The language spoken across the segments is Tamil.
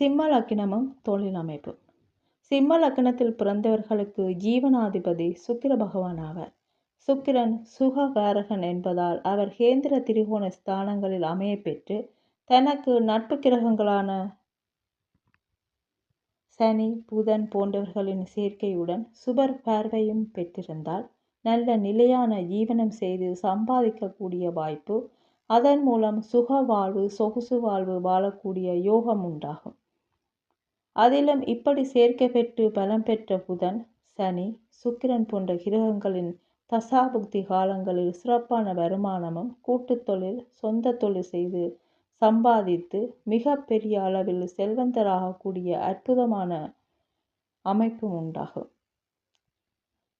சிம்ம லக்கினமும் தொழில் அமைப்பு. சிம்ம லக்கினத்தில் பிறந்தவர்களுக்கு ஜீவனாதிபதி சுக்கிர பகவான் ஆவார். சுக்கிரன் சுககாரகன் என்பதால் அவர் கேந்திர திரிகோண ஸ்தானங்களில் அமைய பெற்று தனக்கு நட்பு கிரகங்களான சனி புதன் போன்றவர்களின் சேர்க்கையுடன் சுபர் பார்வையும் பெற்றிருந்தால் நல்ல நிலையான ஜீவனம் செய்து சம்பாதிக்கக்கூடிய வாய்ப்பு அதன் மூலம் சுக வாழ்வு சொகுசு வாழ்வு வாழக்கூடிய யோகம் உண்டாகும். அதிலும் இப்படி சேர்க்கை பெற்று பலம் பெற்ற புதன் சனி சுக்கிரன் போன்ற கிரகங்களின் தசாபுக்தி காலங்களில் சிறப்பான வருமானமும் கூட்டுத் தொழில் சொந்த தொழில் செய்து சம்பாதித்து மிக பெரிய அளவில் செல்வந்தராகக்கூடிய அற்புதமான அமைப்பும் உண்டாகும்.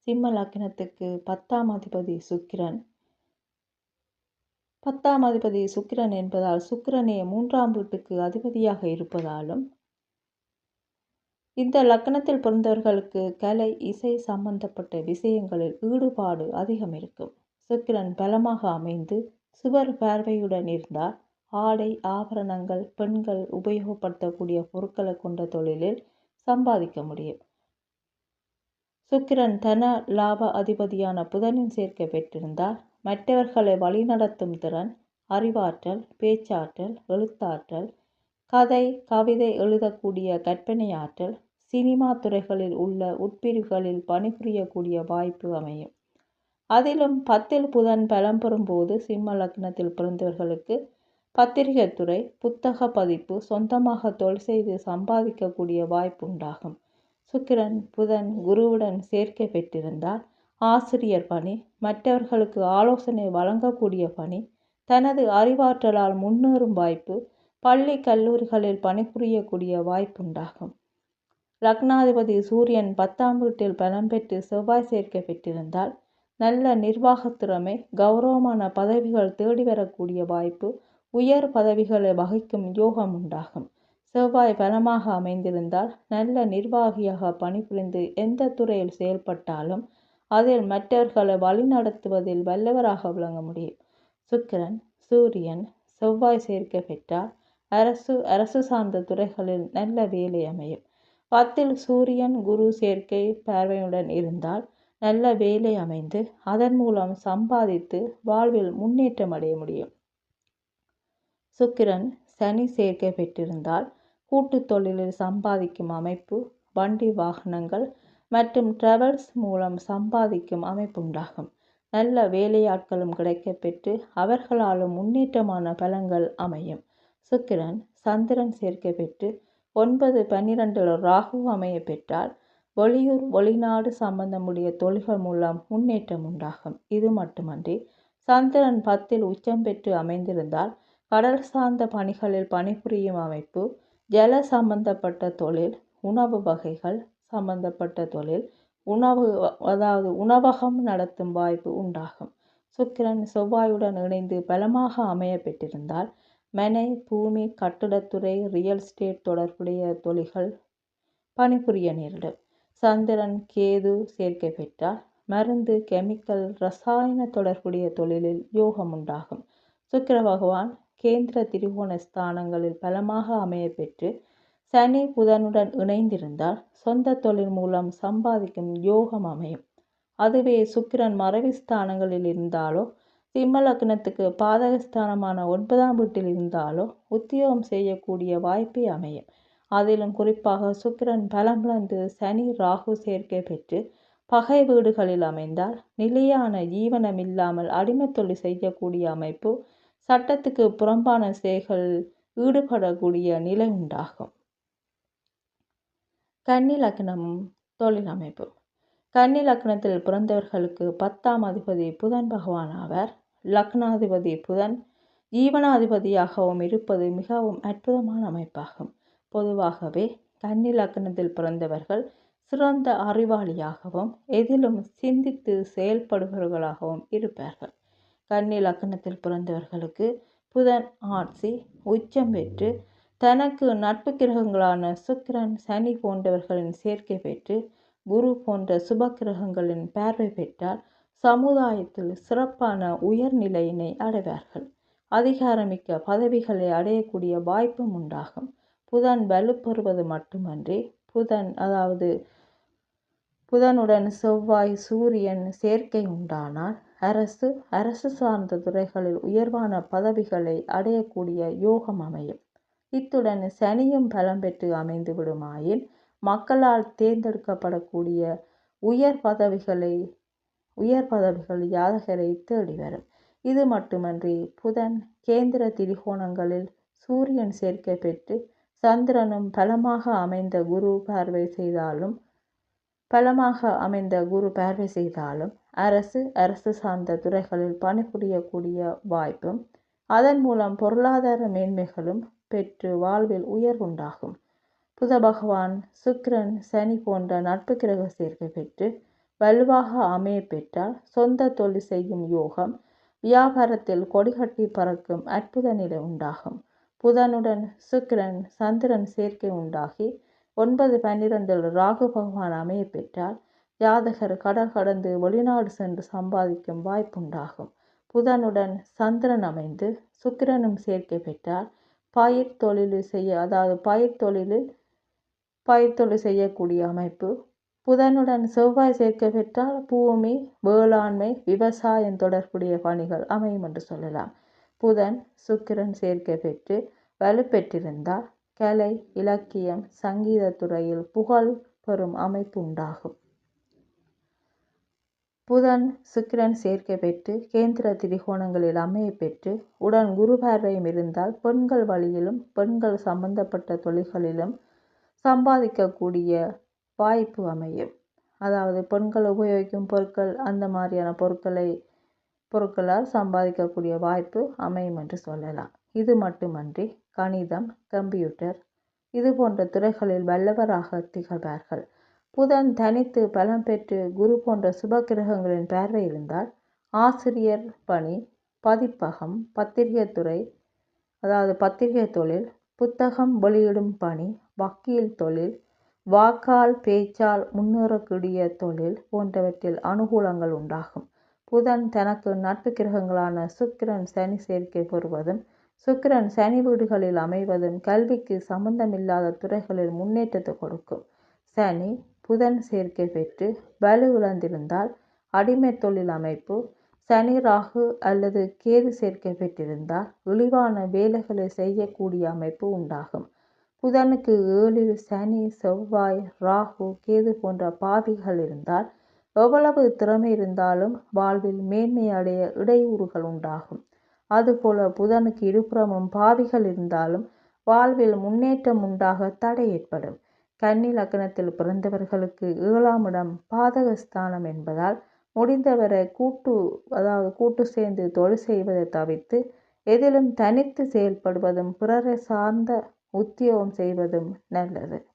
சிம்ம லக்னத்துக்கு பத்தாம் அதிபதி சுக்கிரன். பத்தாம் அதிபதி சுக்கிரன் என்பதால் சுக்கிரனே மூன்றாம் வீட்டுக்கு அதிபதியாக இருப்பதாலும் இந்த லக்னத்தில் பிறந்தவர்களுக்கு கலை இசை சம்பந்தப்பட்ட விஷயங்களில் ஈடுபாடு அதிகம் இருக்கும். சுக்கிரன் பலமாக அமைந்து சுவர் பார்வையுடன் இருந்தால் ஆடை ஆபரணங்கள் பெண்கள் உபயோகப்படுத்தக்கூடிய பொருட்களை கொண்ட தொழிலில் சம்பாதிக்க முடியும். சுக்கிரன் தன லாப அதிபதியான புதனின் சேர்க்கை பெற்றிருந்தால் மற்றவர்களை வழிநடத்தும் திறன் அறிவாற்றல் பேச்சாற்றல் எழுத்தாற்றல் கதை கவிதை எழுதக்கூடிய கற்பனை ஆற்றல் சினிமா துறைகளில் உள்ள உட்பிரிவுகளில் பணிபுரியக்கூடிய வாய்ப்பு அமையும். அதிலும் பத்தில் புதன் பலம் பெறும்போது சிம்ம லக்னத்தில் பிறந்தவர்களுக்கு பத்திரிகை துறை புத்தக பதிப்பு சொந்தமாக தொழில் செய்து சம்பாதிக்கக்கூடிய வாய்ப்பு உண்டாகும். சுக்கிரன் புதன் குருவுடன் சேர்க்கை பெற்றிருந்தால் ஆசிரியர் பணி மற்றவர்களுக்கு ஆலோசனை வழங்கக்கூடிய பணி தனது அறிவாற்றலால் முன்னேறும் வாய்ப்பு பள்ளி கல்லூரிகளில் பணிபுரியக்கூடிய வாய்ப்புண்டாகும் லக்னாதிபதி சூரியன் பத்தாம் வீட்டில் பலம் பெற்று செவ்வாய் சேர்க்கை பெற்றிருந்தால் நல்ல நிர்வாகத்திறமை கௌரவமான பதவிகள் தேடி வரக்கூடிய வாய்ப்பு உயர் பதவிகளை வகிக்கும் யோகம் உண்டாகும். செவ்வாய் பலமாக அமைந்திருந்தால் நல்ல நிர்வாகியாக பணிபுரிந்து எந்த துறையில் செயல்பட்டாலும் அதில் மற்றவர்களை வழிநடத்துவதில் வல்லவராக விளங்க முடியும். சுக்கிரன் சூரியன் செவ்வாய் சேர்க்கை பெற்றால் அரசு அரசு சார்ந்த துறைகளில் நல்ல வேலை அமையும். பத்தில் சூரியன் குரு சேர்க்கை பார்வையுடன் இருந்தால் நல்ல வேலை அமைந்து அதன் மூலம் சம்பாதித்து வாழ்வில் முன்னேற்றம் அடைய முடியும். சுக்கிரன் சனி சேர்க்கை பெற்றிருந்தால் கூட்டு தொழிலில் சம்பாதிக்கும் அமைப்பு வண்டி வாகனங்கள் மற்றும் டிராவல்ஸ் மூலம் சம்பாதிக்கும் அமைப்புண்டாகும். நல்ல வேலையாட்களும் கிடைக்கப்பெற்று அவர்களாலும் முன்னேற்றமான பலங்கள் அமையும். சுக்கிரன் சந்திரன் சேர்க்கை பெற்று ஒன்பது பன்னிரெண்டில் ராகு அமைய பெற்றால் வெளியூர் வெளிநாடு சம்பந்தமுடைய தொழில்கள் மூலம் முன்னேற்றம் உண்டாகும். இது மட்டுமன்றி சந்திரன் பத்தில் உச்சம் பெற்று அமைந்திருந்தால் கடல் சார்ந்த பணிகளில் பணிபுரியும் அமைப்பு ஜல சம்பந்தப்பட்ட தொழில் உணவு வகைகள் சம்பந்தப்பட்ட தொழில் உணவு அதாவது உணவகம் நடத்தும் வாய்ப்பு உண்டாகும். சுக்கிரன் செவ்வாயுடன் இணைந்து பலமாக அமைய பெற்றிருந்தால் மனை பூமி கட்டிடத்துறை ரியல் எஸ்டேட் தொடர்புடைய தொழில்கள் பணிபுரிய நேரிடும். சந்திரன் கேது சேர்க்கை பெற்றால் மருந்து கெமிக்கல் ரசாயன தொடர்புடைய தொழிலில் யோகம் உண்டாகும். சுக்கிர பகவான் கேந்திர திரிகோண ஸ்தானங்களில் பலமாக அமைய பெற்று சனி புதனுடன் இணைந்திருந்தால் சொந்த தொழில் மூலம் சம்பாதிக்கும் யோகம் அமையும். அதுவே சுக்கிரன் மறைவு ஸ்தானங்களில் இருந்தாலோ சிம்ம லக்னத்துக்கு பாதகஸ்தானமான ஒன்பதாம் வீட்டில் இருந்தாலோ உத்தியோகம் செய்யக்கூடிய வாய்ப்பே அமையும். அதிலும் குறிப்பாக சுக்கிரன் பலமிழந்து சனி ராகு சேர்க்கை பெற்று பகை வீடுகளில் அமைந்தால் நிலையான ஜீவனம் இல்லாமல் அடிமைத்தொழில் செய்யக்கூடிய அமைப்பு சட்டத்துக்கு புறம்பான செயல்கள் ஈடுபடக்கூடிய நிலை உண்டாகும். கன்னி லக்னமும் தொழில் அமைப்பு. கன்னி லக்னத்தில் பிறந்தவர்களுக்கு பத்தாம் அதிபதி புதன் பகவான் ஆவார். லக்னாதிபதி புதன் ஜீவனாதிபதியாகவும் இருப்பது மிகவும் அற்புதமான அமைப்பாகும். பொதுவாகவே கன்னி லக்னத்தில் பிறந்தவர்கள் சிறந்த அறிவாளியாகவும் எதிலும் சிந்தித்து செயல்படுபவர்களாகவும் இருப்பார்கள். கன்னி லக்னத்தில் பிறந்தவர்களுக்கு புதன் ஆட்சி உச்சம் பெற்று தனக்கு நட்பு கிரகங்களான சுக்கிரன் சனி போன்றவர்களின் சேர்க்கை பெற்று குரு போன்ற சுப கிரகங்களின் பார்வை பெற்றால் சமுதாயத்தில் சிறப்பான உயர்நிலையினை அடைவார்கள். அதிகாரமிக்க பதவிகளை அடையக்கூடிய வாய்ப்பும் உண்டாகும். புதன் வலுப்பெறுவது மட்டுமன்றி புதன் அதாவது புதனுடன் செவ்வாய் சூரியன் சேர்க்கை உண்டானால் அரசு அரசு சார்ந்த துறைகளில் உயர்வான பதவிகளை அடையக்கூடிய யோகம் அமையும். இத்துடன் சனியும் பலம் பெற்று அமைந்து விடுமாயின் மக்களால் தேர்ந்தெடுக்கப்படக்கூடிய உயர் பதவிகளை உயர் பதவிகள் யாதகரை தேடி வரும். இது மட்டுமன்றி புதன் கேந்திர திரிகோணங்களில் சூரியன் சேர்க்கை பெற்று சந்திரனும் பலமாக அமைந்த குரு பார்வை செய்தாலும் பலமாக அமைந்த குரு பார்வை செய்தாலும் அரசு அரசு சார்ந்த துறைகளில் பணிபுரியக்கூடிய வாய்ப்பும் அதன் மூலம் பொருளாதார மேன்மைகளும் பெற்று வாழ்வில் உயர்வுண்டாகும். புத பகவான் சுக்கிரன் சனி போன்ற நட்பு கிரக சேர்க்கை பெற்று வலுவாக அமைய பெற்றால் சொந்த தொழில் செய்யும் யோகம் வியாபாரத்தில் கொடிகட்டி பறக்கும் அற்புத நிலை உண்டாகும். புதனுடன் சுக்கிரன் சந்திரன் சேர்க்கை உண்டாகி ஒன்பது பன்னிரண்டில் ராகு பகவான் அமைய பெற்றால் ஜாதகர் கடல் கடந்து வெளிநாடு சென்று சம்பாதிக்கும் வாய்ப்புண்டாகும். புதனுடன் சந்திரன் அமைந்து சுக்கிரனும் சேர்க்கை பெற்றால் பயிர் தொழில் செய்ய அதாவது பயிர் தொழிலில் பயிர் தொழில் செய்யக்கூடிய அமைப்பு புதனுடன் செவ்வாய் சேர்க்க பெற்றால் பூமி வேளாண்மை விவசாயம் தொடர்புடைய பணிகள் அமையும் என்று சொல்லலாம். புதன் சுக்கிரன் சேர்க்கை பெற்று வலுப்பெற்றிருந்தால் கலை இலக்கியம் சங்கீதத்துறையில் புகழ் பெறும் அமைப்பு உண்டாகும். புதன் சுக்கிரன் சேர்க்கை பெற்று கேந்திர திரிகோணங்களில் அமைய பெற்று உடன் குரு பார்வையும் இருந்தால் பெண்கள் வழியிலும் பெண்கள் சம்பந்தப்பட்ட தொழில்களிலும் சம்பாதிக்கக்கூடிய வாய்ப்பு அமையும். அதாவது பெண்கள் உபயோகிக்கும் பொருட்கள் அந்த மாதிரியான பொருட்களை பொருட்களால் சம்பாதிக்கக்கூடிய வாய்ப்பு அமையும் என்று சொல்லலாம். இது மட்டுமன்றி கணிதம் கம்ப்யூட்டர் இது போன்ற துறைகளில் வல்லவராக திகழ்வார்கள். புதன் தனித்து பலம் பெற்று குரு போன்ற சுப கிரகங்களின் பார்வை இருந்தால் ஆசிரியர் பணி பதிப்பகம் பத்திரிகை துறை அதாவது பத்திரிகை தொழில் புத்தகம் வெளியிடும் பணி வக்கீல் தொழில் வாக்கால் பேச்சால் முன்னேறக்கூடிய தொழில் போன்றவற்றில் அனுகூலங்கள் உண்டாகும். புதன் தனக்கு நட்பு கிரகங்களான சுக்கிரன் சனி சேர்க்கை பெறுவதும் சுக்கிரன் சனி வீடுகளில் அமைவதும் கல்விக்கு சம்பந்தமில்லாத துறைகளில் முன்னேற்றத்தை கொடுக்கும். சனி புதன் சேர்க்கை பெற்று வலு இழந்திருந்தால் அடிமை தொழில் அமைப்பு சனி ராகு அல்லது கேது சேர்க்கை பெற்றிருந்தால் இழிவான வேலைகளை செய்யக்கூடிய அமைப்பு உண்டாகும். புதனுக்கு ஏழில் சனி செவ்வாய் ராகு கேது போன்ற பாவிகள் இருந்தால் எவ்வளவு திறமை இருந்தாலும் வாழ்வில் மேன்மை அடைய இடையூறுகள் உண்டாகும். அதுபோல புதனுக்கு இருபுறமும் பாவிகள் இருந்தாலும் வாழ்வில் முன்னேற்றம் உண்டாக தடை ஏற்படும். கன்னி லக்னத்தில் பிறந்தவர்களுக்கு ஏழாம் இடம் பாதகஸ்தானம் என்பதால் முடிந்தவரை கூட்டு அதாவது கூட்டு சேர்ந்து தொழில் செய்வதை தவிர்த்து எதிலும் தனித்து செயல்படுவதும் பிறரை சார்ந்த உத்தியோகம் செய்வதும் நல்லது.